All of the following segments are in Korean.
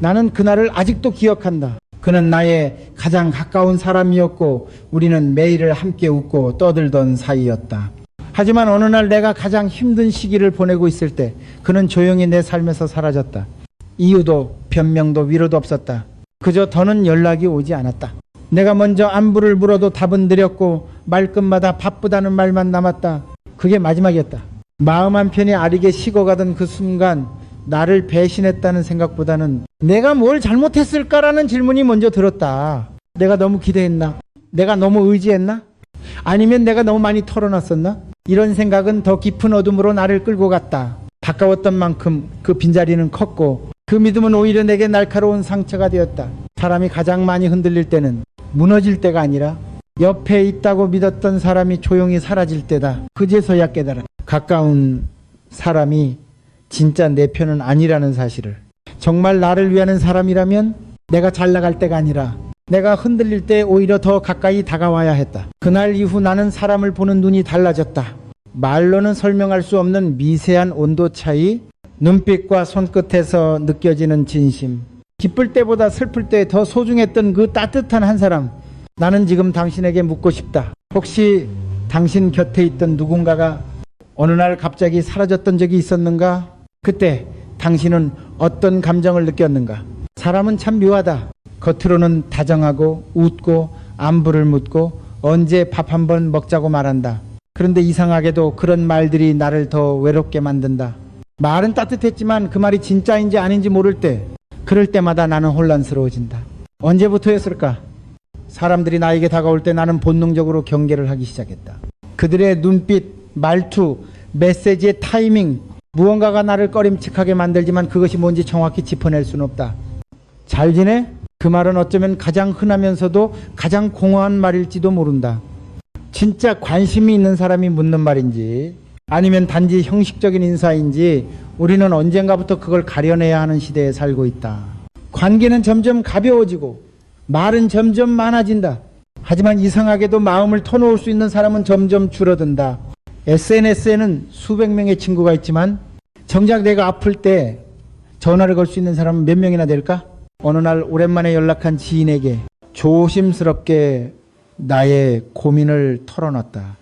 나는 그날을 아직도 기억한다. 그는 나의 가장 가까운 사람이었고 우리는 매일을 함께 웃고 떠들던 사이였다. 하지만 어느 날 내가 가장 힘든 시기를 보내고 있을 때 그는 조용히 내 삶에서 사라졌다. 이유도 변명도 위로도 없었다. 그저 더는 연락이 오지 않았다. 내가 먼저 안부를 물어도 답은 느렸고 말끝마다 바쁘다는 말만 남았다. 그게 마지막이었다. 마음 한편이 아리게 식어가던 그 순간 나를 배신했다는 생각보다는 내가 뭘 잘못했을까라는 질문이 먼저 들었다. 내가 너무 기대했나? 내가 너무 의지했나? 아니면 내가 너무 많이 털어놨었나? 이런 생각은 더 깊은 어둠으로 나를 끌고 갔다. 가까웠던 만큼 그 빈자리는 컸고 그 믿음은 오히려 내게 날카로운 상처가 되었다. 사람이 가장 많이 흔들릴 때는 무너질 때가 아니라 옆에 있다고 믿었던 사람이 조용히 사라질 때다. 그제서야 깨달아. 가까운 사람이 진짜 내 편은 아니라는 사실을. 정말 나를 위하는 사람이라면 내가 잘 나갈 때가 아니라 내가 흔들릴 때 오히려 더 가까이 다가와야 했다. 그날 이후 나는 사람을 보는 눈이 달라졌다. 말로는 설명할 수 없는 미세한 온도 차이, 눈빛과 손끝에서 느껴지는 진심. 기쁠 때보다 슬플 때 더 소중했던 그 따뜻한 한 사람. 나는 지금 당신에게 묻고 싶다. 혹시 당신 곁에 있던 누군가가 어느 날 갑자기 사라졌던 적이 있었는가? 그때 당신은 어떤 감정을 느꼈는가? 사람은 참 묘하다. 겉으로는 다정하고 웃고 안부를 묻고 언제 밥 한 번 먹자고 말한다. 그런데 이상하게도 그런 말들이 나를 더 외롭게 만든다. 말은 따뜻했지만 그 말이 진짜인지 아닌지 모를 때, 그럴 때마다 나는 혼란스러워진다. 언제부터였을까? 사람들이 나에게 다가올 때 나는 본능적으로 경계를 하기 시작했다. 그들의 눈빛, 말투, 메시지의 타이밍, 무언가가 나를 꺼림칙하게 만들지만 그것이 뭔지 정확히 짚어낼 수는 없다. 잘 지내? 그 말은 어쩌면 가장 흔하면서도 가장 공허한 말일지도 모른다. 진짜 관심이 있는 사람이 묻는 말인지 아니면 단지 형식적인 인사인지 우리는 언젠가부터 그걸 가려내야 하는 시대에 살고 있다. 관계는 점점 가벼워지고 말은 점점 많아진다. 하지만 이상하게도 마음을 터놓을 수 있는 사람은 점점 줄어든다. SNS에는 수백 명의 친구가 있지만 정작 내가 아플 때 전화를 걸 수 있는 사람은 몇 명이나 될까? 어느 날 오랜만에 연락한 지인에게 조심스럽게 나의 고민을 털어놨다.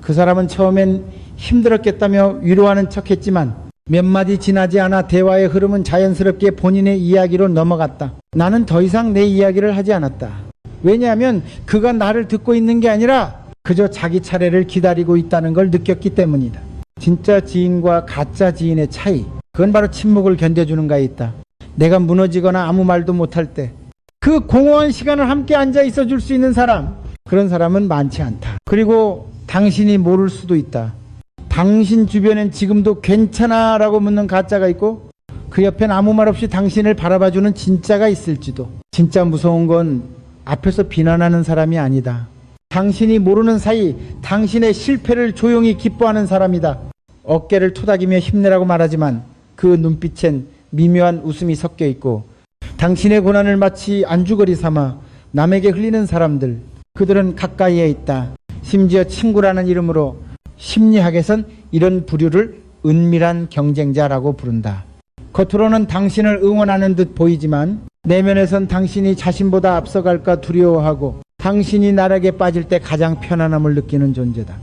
그 사람은 처음엔 힘들었겠다며 위로하는 척 했지만 몇 마디 지나지 않아 대화의 흐름은 자연스럽게 본인의 이야기로 넘어갔다. 나는 더 이상 내 이야기를 하지 않았다. 왜냐하면 그가 나를 듣고 있는 게 아니라 그저 자기 차례를 기다리고 있다는 걸 느꼈기 때문이다. 진짜 지인과 가짜 지인의 차이. 그건 바로 침묵을 견뎌주는가에 있다. 내가 무너지거나 아무 말도 못할 때 그 공허한 시간을 함께 앉아 있어 줄 수 있는 사람. 그런 사람은 많지 않다. 그리고 당신이 모를 수도 있다. 당신 주변엔 지금도 괜찮아 라고 묻는 가짜가 있고 그 옆엔 아무 말 없이 당신을 바라봐주는 진짜가 있을지도. 진짜 무서운 건 앞에서 비난하는 사람이 아니다. 당신이 모르는 사이 당신의 실패를 조용히 기뻐하는 사람이다. 어깨를 토닥이며 힘내라고 말하지만 그 눈빛엔 미묘한 웃음이 섞여 있고 당신의 고난을 마치 안주거리 삼아 남에게 흘리는 사람들 그들은 가까이에 있다. 심지어 친구라는 이름으로 심리학에선 이런 부류를 은밀한 경쟁자라고 부른다. 겉으로는 당신을 응원하는 듯 보이지만 내면에선 당신이 자신보다 앞서갈까 두려워하고 당신이 나락에 빠질 때 가장 편안함을 느끼는 존재다.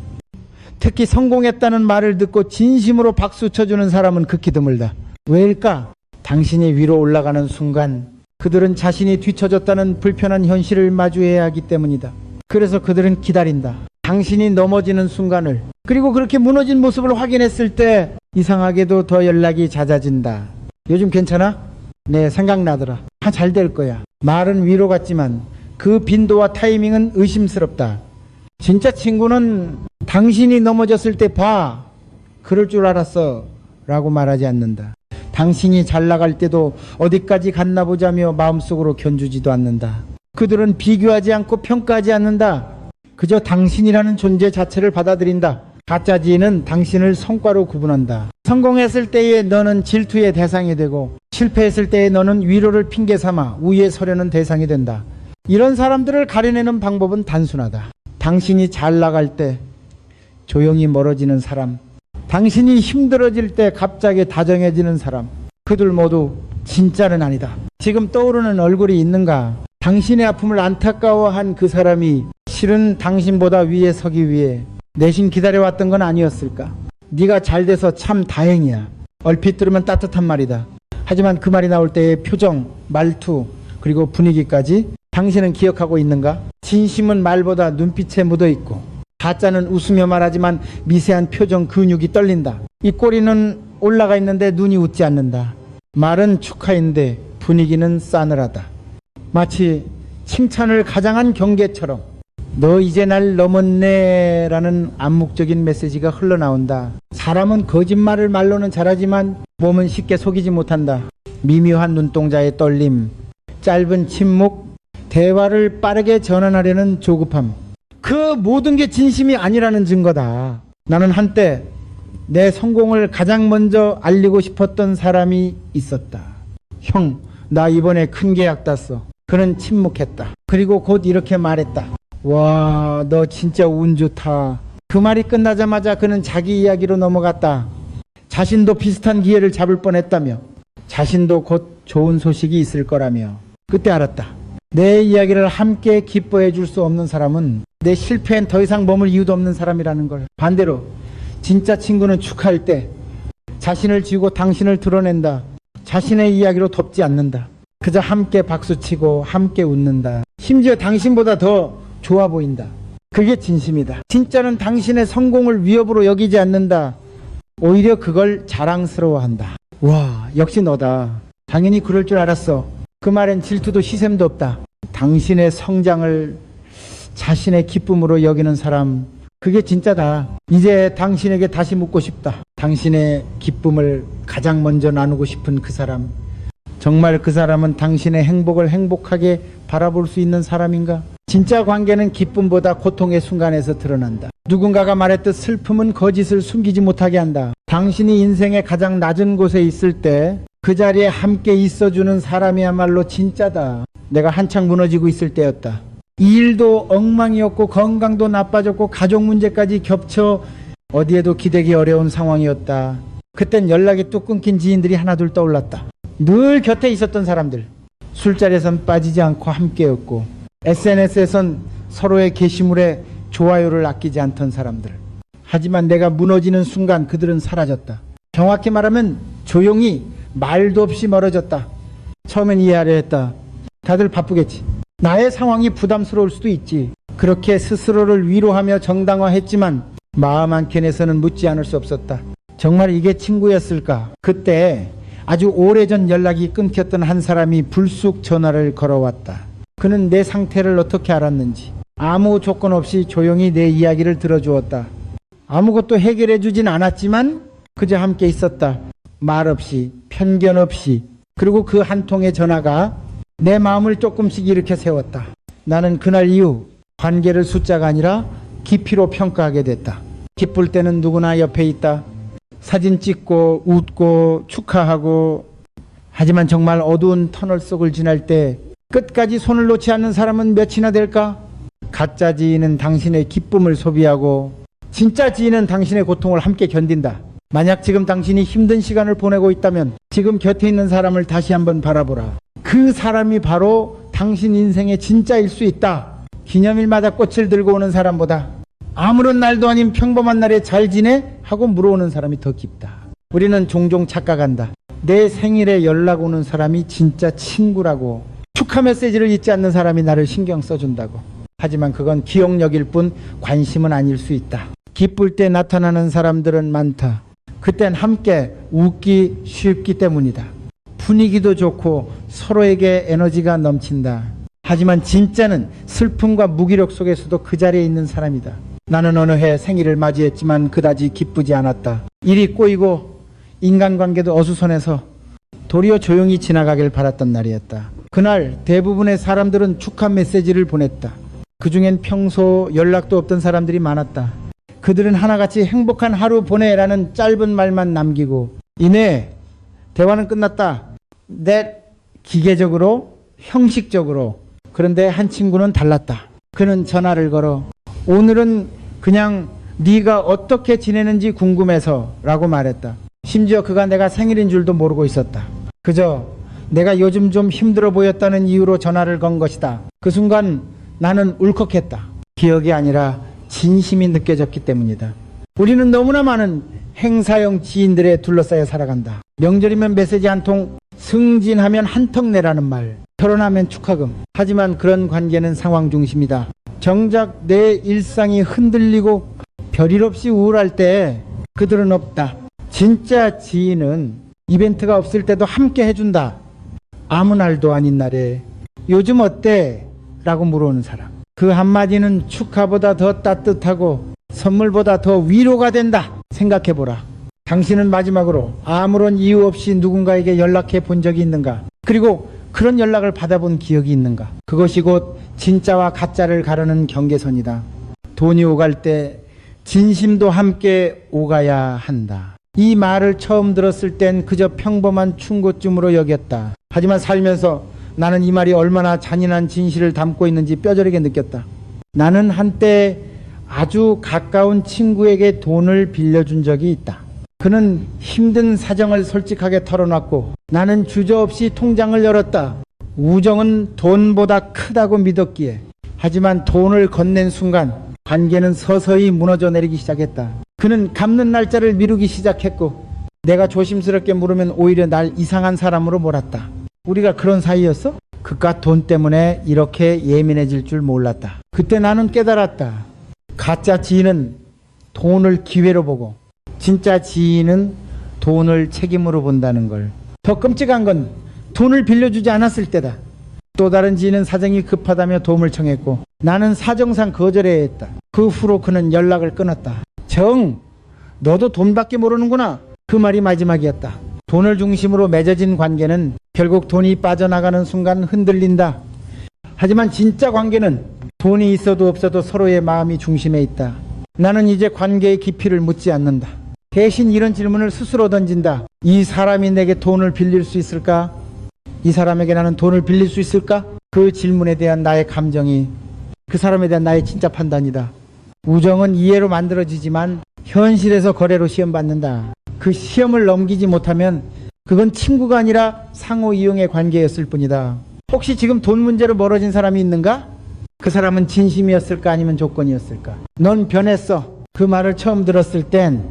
특히 성공했다는 말을 듣고 진심으로 박수 쳐주는 사람은 극히 드물다. 왜일까? 당신이 위로 올라가는 순간 그들은 자신이 뒤처졌다는 불편한 현실을 마주해야 하기 때문이다. 그래서 그들은 기다린다. 당신이 넘어지는 순간을 그리고 그렇게 무너진 모습을 확인했을 때 이상하게도 더 연락이 잦아진다. 요즘 괜찮아? 네, 생각나더라. 다 잘 될 거야. 말은 위로 같지만 그 빈도와 타이밍은 의심스럽다. 진짜 친구는 당신이 넘어졌을 때 봐. 그럴 줄 알았어. 라고 말하지 않는다. 당신이 잘 나갈 때도 어디까지 갔나 보자며 마음속으로 견주지도 않는다. 그들은 비교하지 않고 평가하지 않는다. 그저 당신이라는 존재 자체를 받아들인다. 가짜 지인은 당신을 성과로 구분한다. 성공했을 때에 너는 질투의 대상이 되고 실패했을 때에 너는 위로를 핑계 삼아 우위에 서려는 대상이 된다. 이런 사람들을 가려내는 방법은 단순하다. 당신이 잘 나갈 때 조용히 멀어지는 사람, 당신이 힘들어질 때 갑자기 다정해지는 사람, 그들 모두 진짜는 아니다. 지금 떠오르는 얼굴이 있는가? 당신의 아픔을 안타까워한 그 사람이 실은 당신보다 위에 서기 위해 내심 기다려왔던 건 아니었을까? 네가 잘 돼서 참 다행이야. 얼핏 들으면 따뜻한 말이다. 하지만 그 말이 나올 때의 표정, 말투, 그리고 분위기까지 당신은 기억하고 있는가? 진심은 말보다 눈빛에 묻어 있고 가짜는 웃으며 말하지만 미세한 표정 근육이 떨린다. 이 꼬리는 올라가 있는데 눈이 웃지 않는다. 말은 축하인데 분위기는 싸늘하다. 마치 칭찬을 가장한 경계처럼 너 이제 날 넘었네 라는 암묵적인 메시지가 흘러나온다. 사람은 거짓말을 말로는 잘하지만 몸은 쉽게 속이지 못한다. 미묘한 눈동자의 떨림, 짧은 침묵, 대화를 빠르게 전환하려는 조급함. 그 모든 게 진심이 아니라는 증거다. 나는 한때 내 성공을 가장 먼저 알리고 싶었던 사람이 있었다. 형, 나 이번에 큰 계약 땄어. 그는 침묵했다. 그리고 곧 이렇게 말했다. 와, 너 진짜 운 좋다. 그 말이 끝나자마자 그는 자기 이야기로 넘어갔다. 자신도 비슷한 기회를 잡을 뻔했다며. 자신도 곧 좋은 소식이 있을 거라며. 그때 알았다. 내 이야기를 함께 기뻐해 줄 수 없는 사람은 내 실패엔 더 이상 머물 이유도 없는 사람이라는 걸. 반대로 진짜 친구는 축하할 때 자신을 지우고 당신을 드러낸다. 자신의 이야기로 덮지 않는다. 그저 함께 박수치고 함께 웃는다. 심지어 당신보다 더 좋아 보인다. 그게 진심이다. 진짜는 당신의 성공을 위협으로 여기지 않는다. 오히려 그걸 자랑스러워한다. 와, 역시 너다. 당연히 그럴 줄 알았어. 그 말엔 질투도 시샘도 없다. 당신의 성장을 자신의 기쁨으로 여기는 사람, 그게 진짜다. 이제 당신에게 다시 묻고 싶다. 당신의 기쁨을 가장 먼저 나누고 싶은 그 사람. 정말 그 사람은 당신의 행복을 행복하게 바라볼 수 있는 사람인가? 진짜 관계는 기쁨보다 고통의 순간에서 드러난다. 누군가가 말했듯 슬픔은 거짓을 숨기지 못하게 한다. 당신이 인생의 가장 낮은 곳에 있을 때 그 자리에 함께 있어주는 사람이야말로 진짜다. 내가 한창 무너지고 있을 때였다. 일도 엉망이었고 건강도 나빠졌고 가족 문제까지 겹쳐 어디에도 기대기 어려운 상황이었다. 그땐 연락이 뚝 끊긴 지인들이 하나둘 떠올랐다. 늘 곁에 있었던 사람들. 술자리에선 빠지지 않고 함께였고 SNS에선 서로의 게시물에 좋아요를 아끼지 않던 사람들. 하지만 내가 무너지는 순간 그들은 사라졌다. 정확히 말하면 조용히 말도 없이 멀어졌다. 처음엔 이해하려 했다. 다들 바쁘겠지. 나의 상황이 부담스러울 수도 있지. 그렇게 스스로를 위로하며 정당화했지만 마음 한켠에서는 묻지 않을 수 없었다. 정말 이게 친구였을까? 그때 아주 오래전 연락이 끊겼던 한 사람이 불쑥 전화를 걸어왔다. 그는 내 상태를 어떻게 알았는지 아무 조건 없이 조용히 내 이야기를 들어주었다. 아무것도 해결해 주진 않았지만 그저 함께 있었다. 말 없이 편견 없이 그리고 그 한 통의 전화가 내 마음을 조금씩 일으켜 세웠다. 나는 그날 이후 관계를 숫자가 아니라 깊이로 평가하게 됐다. 기쁠 때는 누구나 옆에 있다. 사진 찍고 웃고 축하하고 하지만 정말 어두운 터널 속을 지날 때 끝까지 손을 놓지 않는 사람은 몇이나 될까? 가짜 지인은 당신의 기쁨을 소비하고 진짜 지인은 당신의 고통을 함께 견딘다. 만약 지금 당신이 힘든 시간을 보내고 있다면 지금 곁에 있는 사람을 다시 한번 바라보라. 그 사람이 바로 당신 인생의 진짜일 수 있다. 기념일마다 꽃을 들고 오는 사람보다 아무런 날도 아닌 평범한 날에 잘 지내? 하고 물어오는 사람이 더 깊다. 우리는 종종 착각한다. 내 생일에 연락 오는 사람이 진짜 친구라고. 축하 메시지를 잊지 않는 사람이 나를 신경 써준다고. 하지만 그건 기억력일 뿐 관심은 아닐 수 있다. 기쁠 때 나타나는 사람들은 많다. 그땐 함께 웃기 쉽기 때문이다. 분위기도 좋고 서로에게 에너지가 넘친다. 하지만 진짜는 슬픔과 무기력 속에서도 그 자리에 있는 사람이다. 나는 어느 해 생일을 맞이했지만 그다지 기쁘지 않았다. 일이 꼬이고 인간관계도 어수선해서 도리어 조용히 지나가길 바랐던 날이었다. 그날 대부분의 사람들은 축하 메시지를 보냈다. 그중엔 평소 연락도 없던 사람들이 많았다. 그들은 하나같이 행복한 하루 보내라는 짧은 말만 남기고 이내 대화는 끝났다. 내 기계적으로 형식적으로 그런데 한 친구는 달랐다. 그는 전화를 걸어 오늘은 그냥 네가 어떻게 지내는지 궁금해서라고 말했다. 심지어 그가 내가 생일인 줄도 모르고 있었다. 그저 내가 요즘 좀 힘들어 보였다는 이유로 전화를 건 것이다. 그 순간 나는 울컥했다. 기억이 아니라 진심이 느껴졌기 때문이다. 우리는 너무나 많은 행사형 지인들에 둘러싸여 살아간다. 명절이면 메시지 한 통, 승진하면 한턱 내라는 말, 결혼하면 축하금. 하지만 그런 관계는 상황 중심이다. 정작 내 일상이 흔들리고 별일 없이 우울할 때 그들은 없다. 진짜 지인은 이벤트가 없을 때도 함께 해준다. 아무 날도 아닌 날에 요즘 어때? 라고 물어오는 사람. 그 한마디는 축하보다 더 따뜻하고 선물보다 더 위로가 된다. 생각해보라. 당신은 마지막으로 아무런 이유 없이 누군가에게 연락해 본 적이 있는가? 그리고 그런 연락을 받아본 기억이 있는가? 그것이 곧 진짜와 가짜를 가르는 경계선이다. 돈이 오갈 때 진심도 함께 오가야 한다. 이 말을 처음 들었을 땐 그저 평범한 충고쯤으로 여겼다. 하지만 살면서 나는 이 말이 얼마나 잔인한 진실을 담고 있는지 뼈저리게 느꼈다. 나는 한때 아주 가까운 친구에게 돈을 빌려준 적이 있다. 그는 힘든 사정을 솔직하게 털어놨고 나는 주저없이 통장을 열었다. 우정은 돈보다 크다고 믿었기에. 하지만 돈을 건넨 순간 관계는 서서히 무너져 내리기 시작했다. 그는 갚는 날짜를 미루기 시작했고 내가 조심스럽게 물으면 오히려 날 이상한 사람으로 몰았다. 우리가 그런 사이였어? 그깟 돈 때문에 이렇게 예민해질 줄 몰랐다. 그때 나는 깨달았다. 가짜 지인은 돈을 기회로 보고 진짜 지인은 돈을 책임으로 본다는 걸. 더 끔찍한 건 돈을 빌려주지 않았을 때다. 또 다른 지인은 사정이 급하다며 도움을 청했고 나는 사정상 거절해야 했다. 그 후로 그는 연락을 끊었다. 정, 너도 돈밖에 모르는구나. 그 말이 마지막이었다. 돈을 중심으로 맺어진 관계는 결국 돈이 빠져나가는 순간 흔들린다. 하지만 진짜 관계는 돈이 있어도 없어도 서로의 마음이 중심에 있다. 나는 이제 관계의 깊이를 묻지 않는다. 대신 이런 질문을 스스로 던진다. 이 사람이 내게 돈을 빌릴 수 있을까? 이 사람에게 나는 돈을 빌릴 수 있을까? 그 질문에 대한 나의 감정이 그 사람에 대한 나의 진짜 판단이다. 우정은 이해로 만들어지지만 현실에서 거래로 시험받는다. 그 시험을 넘기지 못하면 그건 친구가 아니라 상호 이용의 관계였을 뿐이다. 혹시 지금 돈 문제로 멀어진 사람이 있는가? 그 사람은 진심이었을까 아니면 조건이었을까? 넌 변했어. 그 말을 처음 들었을 땐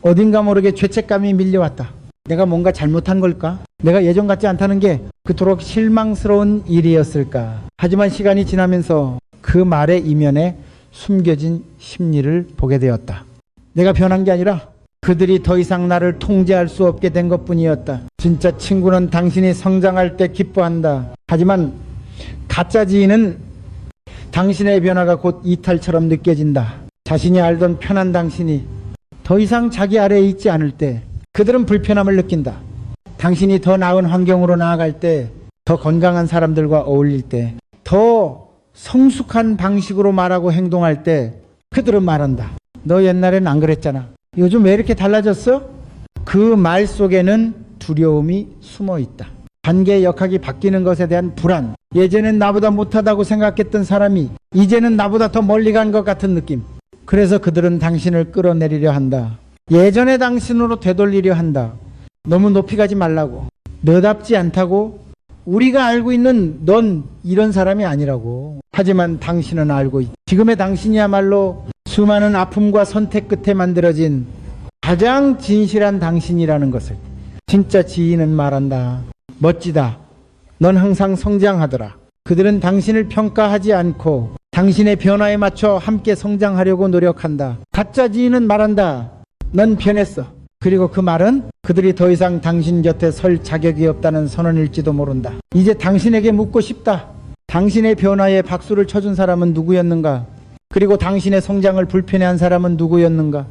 어딘가 모르게 죄책감이 밀려왔다. 내가 뭔가 잘못한 걸까? 내가 예전 같지 않다는 게 그토록 실망스러운 일이었을까? 하지만 시간이 지나면서 그 말의 이면에 숨겨진 심리를 보게 되었다. 내가 변한 게 아니라 그들이 더 이상 나를 통제할 수 없게 된 것 뿐이었다. 진짜 친구는 당신이 성장할 때 기뻐한다. 하지만 가짜 지인은 당신의 변화가 곧 이탈처럼 느껴진다. 자신이 알던 편한 당신이 더 이상 자기 아래에 있지 않을 때 그들은 불편함을 느낀다. 당신이 더 나은 환경으로 나아갈 때, 더 건강한 사람들과 어울릴 때, 더 성숙한 방식으로 말하고 행동할 때 그들은 말한다. 너 옛날엔 안 그랬잖아. 요즘 왜 이렇게 달라졌어? 그 말 속에는 두려움이 숨어 있다. 관계의 역학이 바뀌는 것에 대한 불안. 예전엔 나보다 못하다고 생각했던 사람이 이제는 나보다 더 멀리 간 것 같은 느낌. 그래서 그들은 당신을 끌어내리려 한다. 예전의 당신으로 되돌리려 한다. 너무 높이 가지 말라고. 너답지 않다고. 우리가 알고 있는 넌 이런 사람이 아니라고. 하지만 당신은 알고 있. 지금의 당신이야말로 수많은 아픔과 선택 끝에 만들어진 가장 진실한 당신이라는 것을 진짜 지인은 말한다. 멋지다. 넌 항상 성장하더라. 그들은 당신을 평가하지 않고 당신의 변화에 맞춰 함께 성장하려고 노력한다. 가짜 지인은 말한다. 넌 변했어. 그리고 그 말은 그들이 더 이상 당신 곁에 설 자격이 없다는 선언일지도 모른다. 이제 당신에게 묻고 싶다. 당신의 변화에 박수를 쳐준 사람은 누구였는가? 그리고 당신의 성장을 불편해한 사람은 누구였는가?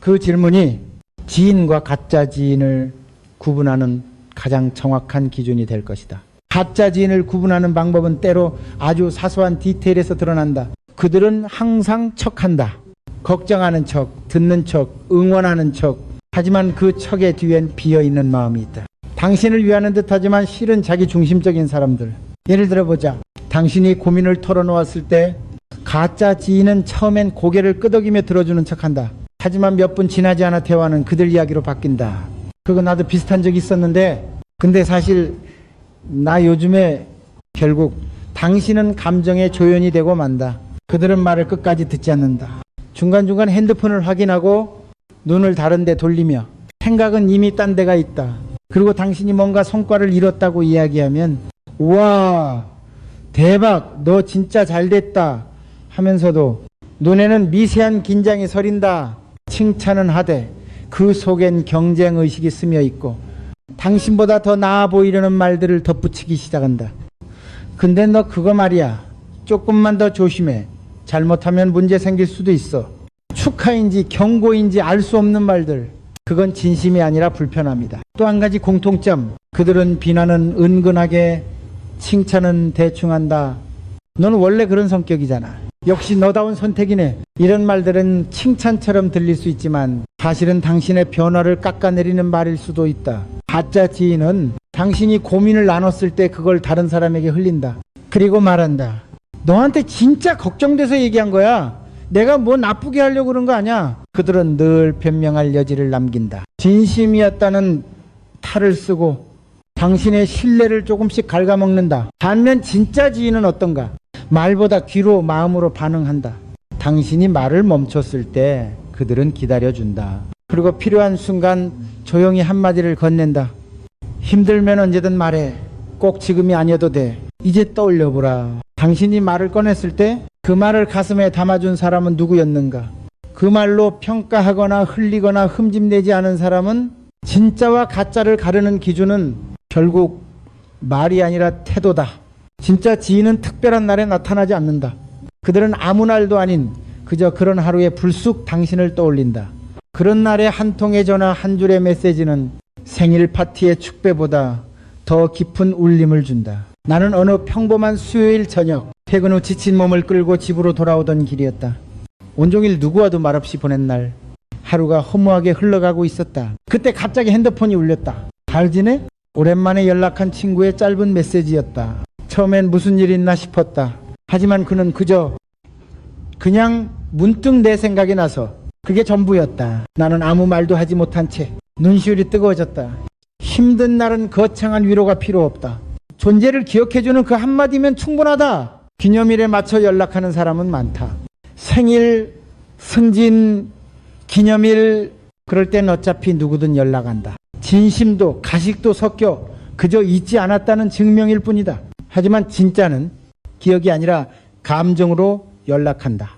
그 질문이 지인과 가짜 지인을 구분하는 가장 정확한 기준이 될 것이다. 가짜 지인을 구분하는 방법은 때로 아주 사소한 디테일에서 드러난다. 그들은 항상 척한다. 걱정하는 척, 듣는 척, 응원하는 척. 하지만 그 척의 뒤엔 비어 있는 마음이 있다. 당신을 위하는 듯 하지만 실은 자기 중심적인 사람들. 예를 들어 보자. 당신이 고민을 털어놓았을 때 가짜 지인은 처음엔 고개를 끄덕이며 들어주는 척한다. 하지만 몇 분 지나지 않아 대화는 그들 이야기로 바뀐다. 그거 나도 비슷한 적이 있었는데 근데 사실 나 요즘에 결국 당신은 감정에 조연이 되고 만다. 그들은 말을 끝까지 듣지 않는다. 중간중간 핸드폰을 확인하고 눈을 다른 데 돌리며 생각은 이미 딴 데가 있다. 그리고 당신이 뭔가 성과를 이뤘다고 이야기하면 우와 대박 너 진짜 잘 됐다 하면서도 눈에는 미세한 긴장이 서린다. 칭찬은 하되 그 속엔 경쟁 의식이 스며 있고 당신보다 더 나아 보이려는 말들을 덧붙이기 시작한다. 근데 너 그거 말이야. 조금만 더 조심해. 잘못하면 문제 생길 수도 있어. 축하인지 경고인지 알 수 없는 말들. 그건 진심이 아니라 불편합니다. 또 한 가지 공통점. 그들은 비난은 은근하게 칭찬은 대충 한다. 너는 원래 그런 성격이잖아. 역시 너다운 선택이네. 이런 말들은 칭찬처럼 들릴 수 있지만 사실은 당신의 변화를 깎아내리는 말일 수도 있다. 가짜 지인은 당신이 고민을 나눴을 때 그걸 다른 사람에게 흘린다. 그리고 말한다. 너한테 진짜 걱정돼서 얘기한 거야. 내가 뭐 나쁘게 하려고 그런 거 아니야. 그들은 늘 변명할 여지를 남긴다. 진심이었다는 탈을 쓰고 당신의 신뢰를 조금씩 갉아먹는다. 반면 진짜 지인은 어떤가? 말보다 귀로 마음으로 반응한다. 당신이 말을 멈췄을 때 그들은 기다려준다. 그리고 필요한 순간 조용히 한마디를 건넨다. 힘들면 언제든 말해. 꼭 지금이 아니어도 돼. 이제 떠올려보라. 당신이 말을 꺼냈을 때 그 말을 가슴에 담아준 사람은 누구였는가? 그 말로 평가하거나 흘리거나 흠집내지 않은 사람은 진짜와 가짜를 가르는 기준은 결국 말이 아니라 태도다. 진짜 지인은 특별한 날에 나타나지 않는다. 그들은 아무 날도 아닌 그저 그런 하루에 불쑥 당신을 떠올린다. 그런 날의 한 통의 전화 한 줄의 메시지는 생일 파티의 축배보다 더 깊은 울림을 준다. 나는 어느 평범한 수요일 저녁 퇴근 후 지친 몸을 끌고 집으로 돌아오던 길이었다. 온종일 누구와도 말없이 보낸 날 하루가 허무하게 흘러가고 있었다. 그때 갑자기 핸드폰이 울렸다. 잘 지내? 오랜만에 연락한 친구의 짧은 메시지였다. 처음엔 무슨 일 있나 싶었다. 하지만 그는 그저 그냥 문득 내 생각이 나서 그게 전부였다. 나는 아무 말도 하지 못한 채 눈시울이 뜨거워졌다. 힘든 날은 거창한 위로가 필요 없다. 존재를 기억해주는 그 한마디면 충분하다. 기념일에 맞춰 연락하는 사람은 많다. 생일, 승진, 기념일, 그럴 땐 어차피 누구든 연락한다. 진심도 가식도 섞여 그저 잊지 않았다는 증명일 뿐이다. 하지만 진짜는 기억이 아니라 감정으로 연락한다.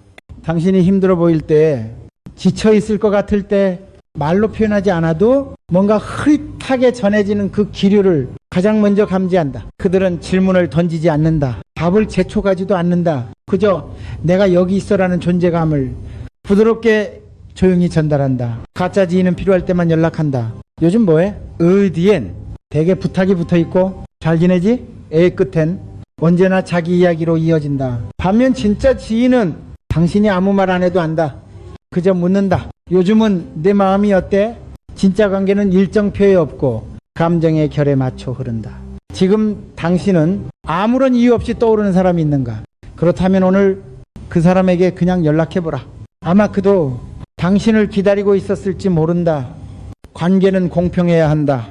당신이 힘들어 보일 때, 지쳐 있을 것 같을 때, 말로 표현하지 않아도 뭔가 흐릿하게 전해지는 그 기류를 가장 먼저 감지한다. 그들은 질문을 던지지 않는다. 답을 제초가지도 않는다. 그저 내가 여기 있어라는 존재감을 부드럽게 조용히 전달한다. 가짜 지인은 필요할 때만 연락한다. 요즘 뭐해? 어디엔 대개 부탁이 붙어 있고 잘 지내지? 애 끝엔 언제나 자기 이야기로 이어진다. 반면 진짜 지인은 당신이 아무 말 안 해도 안다. 그저 묻는다. 요즘은 내 마음이 어때? 진짜 관계는 일정표에 없고 감정의 결에 맞춰 흐른다. 지금 당신은 아무런 이유 없이 떠오르는 사람이 있는가? 그렇다면 오늘 그 사람에게 그냥 연락해보라. 아마 그도 당신을 기다리고 있었을지 모른다. 관계는 공평해야 한다.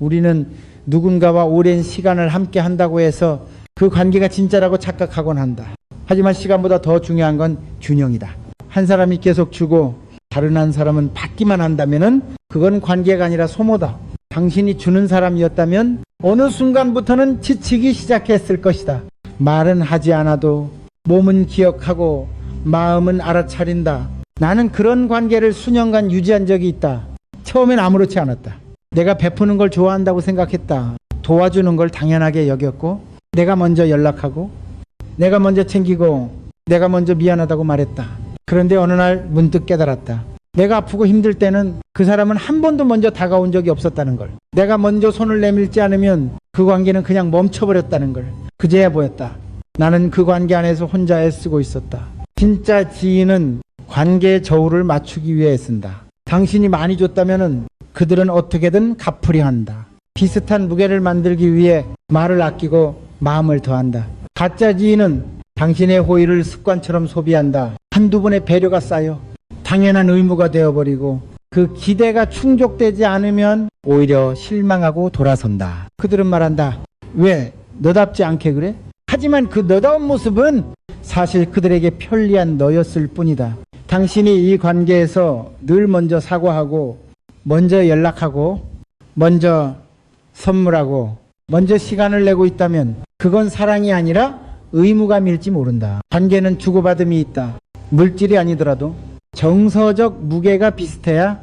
우리는 누군가와 오랜 시간을 함께 한다고 해서 그 관계가 진짜라고 착각하곤 한다. 하지만 시간보다 더 중요한 건 균형이다. 한 사람이 계속 주고 다른 한 사람은 받기만 한다면은 그건 관계가 아니라 소모다. 당신이 주는 사람이었다면 어느 순간부터는 지치기 시작했을 것이다. 말은 하지 않아도 몸은 기억하고 마음은 알아차린다. 나는 그런 관계를 수년간 유지한 적이 있다. 처음엔 아무렇지 않았다. 내가 베푸는 걸 좋아한다고 생각했다. 도와주는 걸 당연하게 여겼고, 내가 먼저 연락하고, 내가 먼저 챙기고, 내가 먼저 미안하다고 말했다. 그런데 어느 날 문득 깨달았다. 내가 아프고 힘들 때는 그 사람은 한 번도 먼저 다가온 적이 없었다는 걸. 내가 먼저 손을 내밀지 않으면 그 관계는 그냥 멈춰버렸다는 걸. 그제야 보였다. 나는 그 관계 안에서 혼자 애쓰고 있었다. 진짜 지인은 관계의 저울을 맞추기 위해 애쓴다. 당신이 많이 줬다면은 그들은 어떻게든 갚으려 한다. 비슷한 무게를 만들기 위해 말을 아끼고 마음을 더한다. 가짜 지인은 당신의 호의를 습관처럼 소비한다. 한두 번의 배려가 쌓여 당연한 의무가 되어버리고 그 기대가 충족되지 않으면 오히려 실망하고 돌아선다. 그들은 말한다. 왜? 너답지 않게 그래? 하지만 그 너다운 모습은 사실 그들에게 편리한 너였을 뿐이다. 당신이 이 관계에서 늘 먼저 사과하고, 먼저 연락하고, 먼저 선물하고, 먼저 시간을 내고 있다면 그건 사랑이 아니라 의무감일지 모른다. 관계는 주고받음이 있다. 물질이 아니더라도 정서적 무게가 비슷해야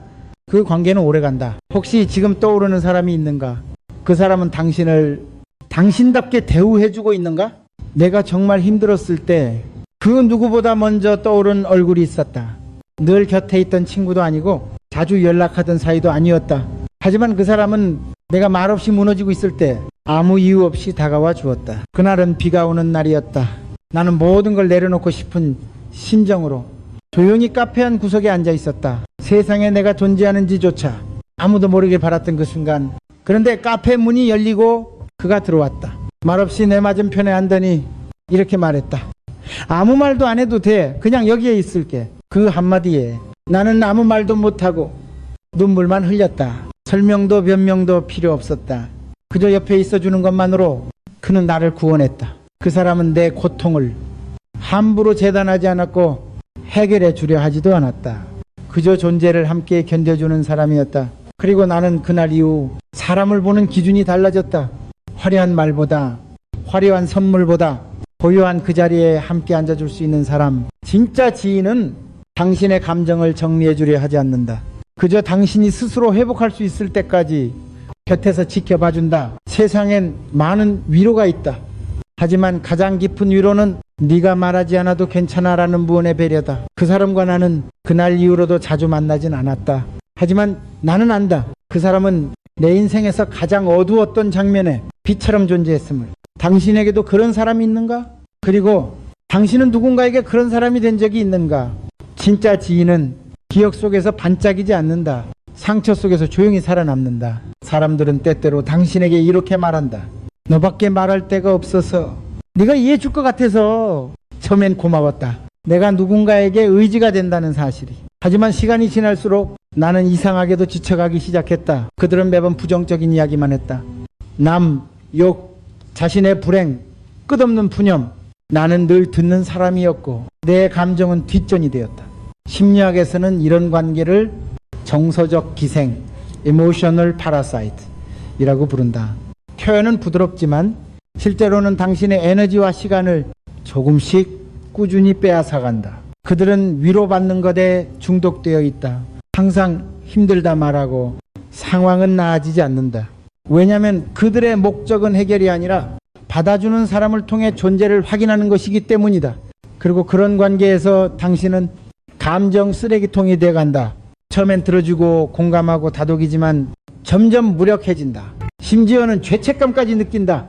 그 관계는 오래 간다. 혹시 지금 떠오르는 사람이 있는가? 그 사람은 당신을 당신답게 대우해주고 있는가? 내가 정말 힘들었을 때 그 누구보다 먼저 떠오른 얼굴이 있었다. 늘 곁에 있던 친구도 아니고 자주 연락하던 사이도 아니었다. 하지만 그 사람은 내가 말없이 무너지고 있을 때 아무 이유 없이 다가와 주었다. 그날은 비가 오는 날이었다. 나는 모든 걸 내려놓고 싶은 심정으로 조용히 카페 한 구석에 앉아 있었다. 세상에 내가 존재하는지조차 아무도 모르길 바랐던 그 순간. 그런데 카페 문이 열리고 그가 들어왔다. 말없이 내 맞은편에 앉더니 이렇게 말했다. 아무 말도 안 해도 돼. 그냥 여기에 있을게. 그 한마디에 나는 아무 말도 못하고 눈물만 흘렸다. 설명도 변명도 필요 없었다. 그저 옆에 있어주는 것만으로 그는 나를 구원했다. 그 사람은 내 고통을 함부로 재단하지 않았고 해결해 주려 하지도 않았다. 그저 존재를 함께 견뎌주는 사람이었다. 그리고 나는 그날 이후 사람을 보는 기준이 달라졌다. 화려한 말보다 화려한 선물보다 고요한 그 자리에 함께 앉아줄 수 있는 사람. 진짜 지인은 당신의 감정을 정리해 주려 하지 않는다. 그저 당신이 스스로 회복할 수 있을 때까지 곁에서 지켜봐 준다. 세상엔 많은 위로가 있다. 하지만 가장 깊은 위로는 네가 말하지 않아도 괜찮아라는 무언의 배려다. 그 사람과 나는 그날 이후로도 자주 만나진 않았다. 하지만 나는 안다. 그 사람은 내 인생에서 가장 어두웠던 장면에 빛처럼 존재했음을. 당신에게도 그런 사람이 있는가? 그리고 당신은 누군가에게 그런 사람이 된 적이 있는가? 진짜 지인은 기억 속에서 반짝이지 않는다. 상처 속에서 조용히 살아남는다. 사람들은 때때로 당신에게 이렇게 말한다. 너밖에 말할 데가 없어서 네가 이해해 줄 것 같아서 처음엔 고마웠다. 내가 누군가에게 의지가 된다는 사실이. 하지만 시간이 지날수록 나는 이상하게도 지쳐가기 시작했다. 그들은 매번 부정적인 이야기만 했다. 남, 욕, 자신의 불행, 끝없는 푸념. 나는 늘 듣는 사람이었고 내 감정은 뒷전이 되었다. 심리학에서는 이런 관계를 정서적 기생, emotional parasite이라고 부른다. 표현은 부드럽지만 실제로는 당신의 에너지와 시간을 조금씩 꾸준히 빼앗아간다. 그들은 위로받는 것에 중독되어 있다. 항상 힘들다 말하고 상황은 나아지지 않는다. 왜냐하면 그들의 목적은 해결이 아니라 받아주는 사람을 통해 존재를 확인하는 것이기 때문이다. 그리고 그런 관계에서 당신은 감정 쓰레기통이 되어 간다. 처음엔 들어주고 공감하고 다독이지만 점점 무력해진다. 심지어는 죄책감까지 느낀다.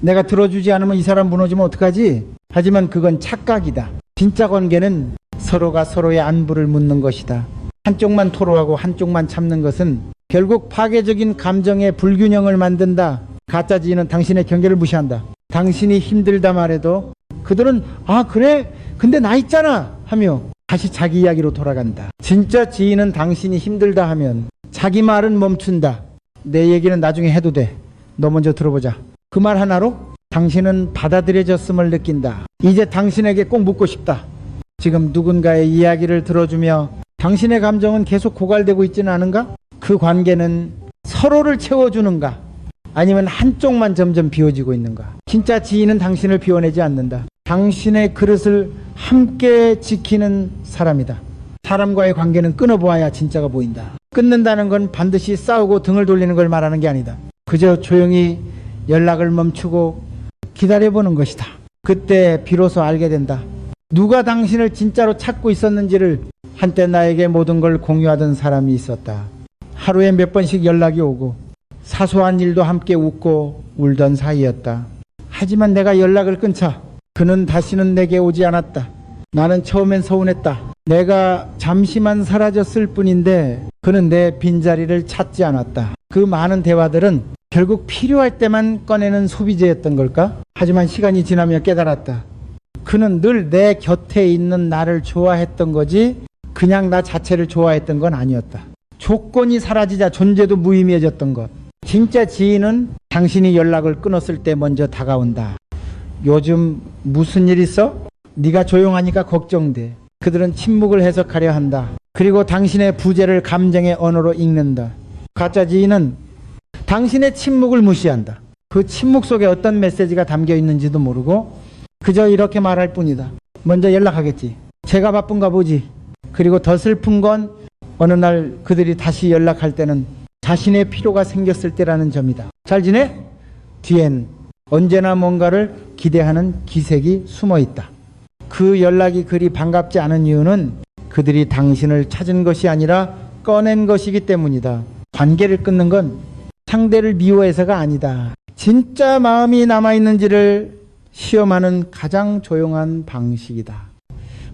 내가 들어주지 않으면 이 사람 무너지면 어떡하지? 하지만 그건 착각이다. 진짜 관계는 서로가 서로의 안부를 묻는 것이다. 한쪽만 토로하고 한쪽만 참는 것은 결국 파괴적인 감정의 불균형을 만든다. 가짜 지인은 당신의 경계를 무시한다. 당신이 힘들다 말해도 그들은 아 그래? 근데 나 있잖아 하며 다시 자기 이야기로 돌아간다. 진짜 지인은 당신이 힘들다 하면 자기 말은 멈춘다. 내 얘기는 나중에 해도 돼. 너 먼저 들어보자. 그 말 하나로 당신은 받아들여졌음을 느낀다. 이제 당신에게 꼭 묻고 싶다. 지금 누군가의 이야기를 들어주며 당신의 감정은 계속 고갈되고 있지는 않은가? 그 관계는 서로를 채워주는가? 아니면 한쪽만 점점 비워지고 있는가? 진짜 지인은 당신을 비워내지 않는다. 당신의 그릇을 함께 지키는 사람이다. 사람과의 관계는 끊어보아야 진짜가 보인다. 끊는다는 건 반드시 싸우고 등을 돌리는 걸 말하는 게 아니다. 그저 조용히 연락을 멈추고 기다려보는 것이다. 그때 비로소 알게 된다. 누가 당신을 진짜로 찾고 있었는지를 한때 나에게 모든 걸 공유하던 사람이 있었다. 하루에 몇 번씩 연락이 오고 사소한 일도 함께 웃고 울던 사이였다. 하지만 내가 연락을 끊자 그는 다시는 내게 오지 않았다. 나는 처음엔 서운했다. 내가 잠시만 사라졌을 뿐인데 그는 내 빈자리를 찾지 않았다. 그 많은 대화들은 결국 필요할 때만 꺼내는 소비재였던 걸까? 하지만 시간이 지나며 깨달았다. 그는 늘 내 곁에 있는 나를 좋아했던 거지 그냥 나 자체를 좋아했던 건 아니었다. 조건이 사라지자 존재도 무의미해졌던 것. 진짜 지인은 당신이 연락을 끊었을 때 먼저 다가온다. 요즘 무슨 일 있어? 네가 조용하니까 걱정돼. 그들은 침묵을 해석하려 한다. 그리고 당신의 부재를 감정의 언어로 읽는다. 가짜 지인은 당신의 침묵을 무시한다. 그 침묵 속에 어떤 메시지가 담겨 있는지도 모르고 그저 이렇게 말할 뿐이다. 먼저 연락하겠지. 제가 바쁜가 보지. 그리고 더 슬픈 건 어느 날 그들이 다시 연락할 때는 자신의 필요가 생겼을 때라는 점이다. 잘 지내? 뒤엔 언제나 뭔가를 기대하는 기색이 숨어 있다. 그 연락이 그리 반갑지 않은 이유는 그들이 당신을 찾은 것이 아니라 꺼낸 것이기 때문이다. 관계를 끊는 건 상대를 미워해서가 아니다. 진짜 마음이 남아있는지를 시험하는 가장 조용한 방식이다.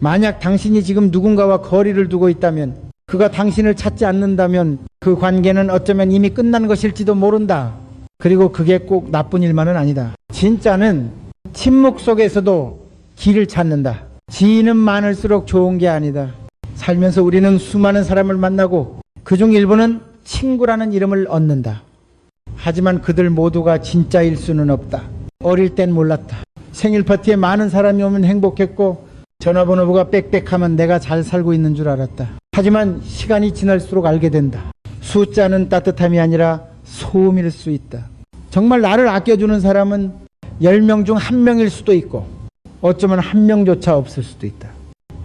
만약 당신이 지금 누군가와 거리를 두고 있다면, 그가 당신을 찾지 않는다면 그 관계는 어쩌면 이미 끝난 것일지도 모른다. 그리고 그게 꼭 나쁜 일만은 아니다. 진짜는 침묵 속에서도 길을 찾는다. 지인은 많을수록 좋은 게 아니다. 살면서 우리는 수많은 사람을 만나고 그중 일부는 친구라는 이름을 얻는다. 하지만 그들 모두가 진짜일 수는 없다. 어릴 땐 몰랐다. 생일 파티에 많은 사람이 오면 행복했고 전화번호부가 빽빽하면 내가 잘 살고 있는 줄 알았다. 하지만 시간이 지날수록 알게 된다. 숫자는 따뜻함이 아니라 소음일 수 있다. 정말 나를 아껴주는 사람은 10명 중한 명일 수도 있고 어쩌면 한 명조차 없을 수도 있다.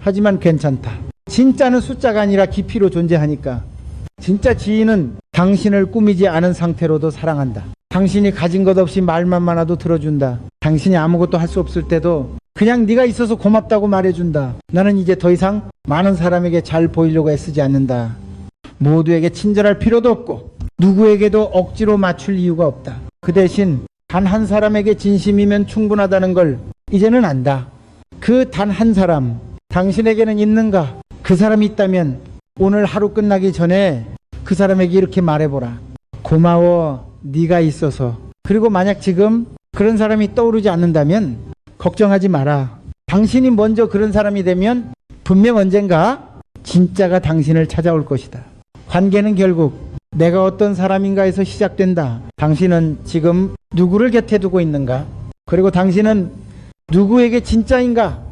하지만 괜찮다. 진짜는 숫자가 아니라 깊이로 존재하니까 진짜 지인은 당신을 꾸미지 않은 상태로도 사랑한다. 당신이 가진 것 없이 말만 많아도 들어준다. 당신이 아무것도 할 수 없을 때도 그냥 네가 있어서 고맙다고 말해준다. 나는 이제 더 이상 많은 사람에게 잘 보이려고 애쓰지 않는다. 모두에게 친절할 필요도 없고 누구에게도 억지로 맞출 이유가 없다. 그 대신 단 한 사람에게 진심이면 충분하다는 걸 이제는 안다. 그 단 한 사람 당신에게는 있는가? 그 사람이 있다면 오늘 하루 끝나기 전에 그 사람에게 이렇게 말해보라. 고마워. 네가 있어서. 그리고 만약 지금 그런 사람이 떠오르지 않는다면 걱정하지 마라. 당신이 먼저 그런 사람이 되면 분명 언젠가 진짜가 당신을 찾아올 것이다. 관계는 결국 내가 어떤 사람인가에서 시작된다. 당신은 지금 누구를 곁에 두고 있는가? 그리고 당신은 누구에게 진짜인가?